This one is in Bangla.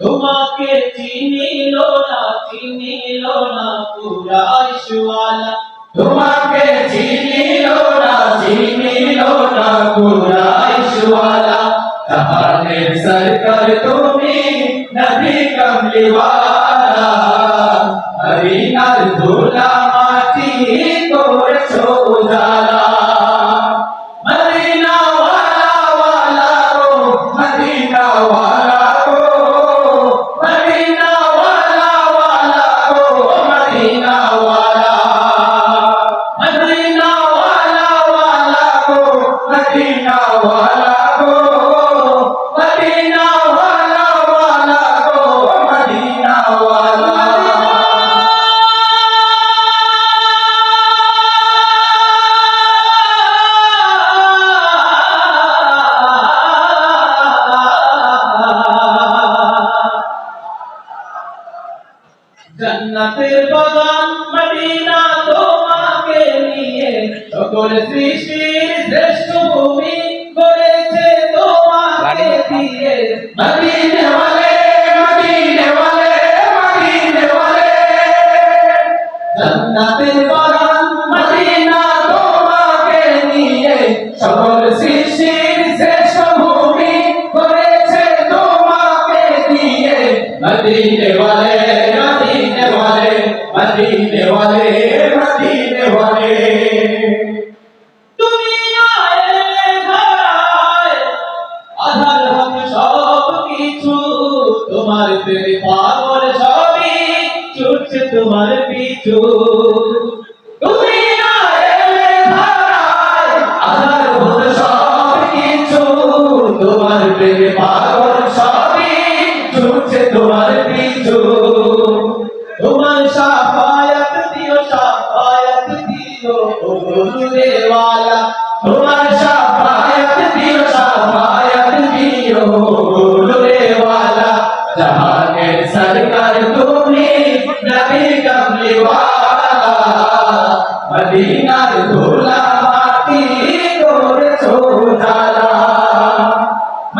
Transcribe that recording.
তোমাকে চিনিল না চিনিল না কুরাইশওয়ালা তোমাকে চিনিল না চিনিল না কুরাইশওয়ালা তাহলে সরকার তুমি নবী কমলিওয়ালা হরিণার ধুলা মাটি তোর সোজা জান্নাতের বাগান মদিনা তোমাকে নিয়ে সকল সৃষ্টির শ্রেষ্ঠ ভূমি গড়েছে তোমাকে দিয়ে। মদিনা ওয়ালে মদিনা ওয়ালে মদিনা ওয়ালে। জান্নাতের বাগান মদিনা তোমাকে নিয়ে সকল সৃষ্টি मदीने वाले मदीने वाले তোমার তেরে পাগল সবই ছুটছে তোমার পিছু। তুমি আধার হতে সব কিছু, তোমার প্রেমে